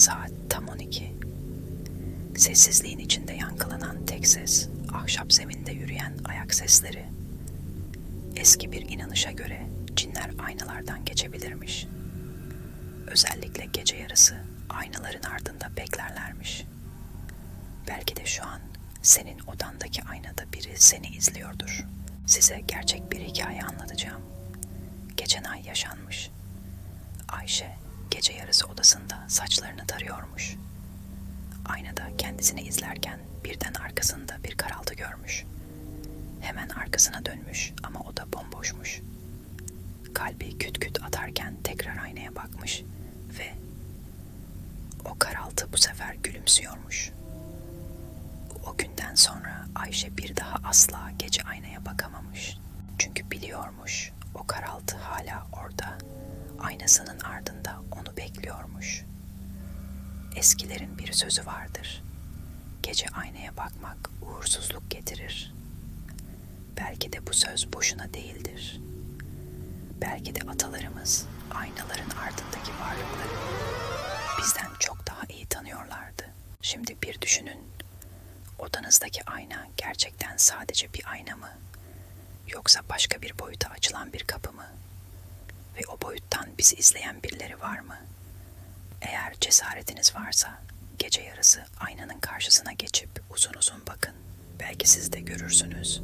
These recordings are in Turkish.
Saat tam 12. Sessizliğin içinde yankılanan tek ses, ahşap zeminde yürüyen ayak sesleri. Eski bir inanışa göre cinler aynalardan geçebilirmiş. Özellikle gece yarısı aynaların ardında beklerlermiş. Belki de şu an senin odandaki aynada biri seni izliyordur. Size gerçek bir hikaye anlatacağım. Geçen ay yaşanmış. Odasında saçlarını tarıyormuş. Aynada kendisini izlerken birden arkasında bir karaltı görmüş. Hemen arkasına dönmüş ama o da bomboşmuş. Kalbi küt küt atarken tekrar aynaya bakmış ve o karaltı bu sefer gülümsüyormuş. O günden sonra Ayşe bir daha asla gece aynaya bakamamış. Çünkü biliyormuş o karaltı hala orada, aynasının ardında. Eskilerin bir sözü vardır. Gece aynaya bakmak uğursuzluk getirir. Belki de bu söz boşuna değildir. Belki de atalarımız aynaların ardındaki varlıkları bizden çok daha iyi tanıyorlardı. Şimdi bir düşünün. Odanızdaki ayna gerçekten sadece bir ayna mı? Yoksa başka bir boyuta açılan bir kapı mı? Ve o boyuttan bizi izleyen birileri var mı? Eğer cesaretiniz varsa gece yarısı aynanın karşısına geçip uzun uzun bakın. Belki siz de görürsünüz.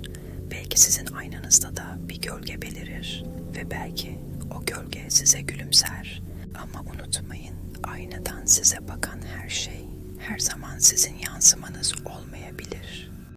Belki sizin aynanızda da bir gölge belirir ve belki o gölge size gülümser. Ama unutmayın, aynadan size bakan her şey her zaman sizin yansımanız olmayabilir.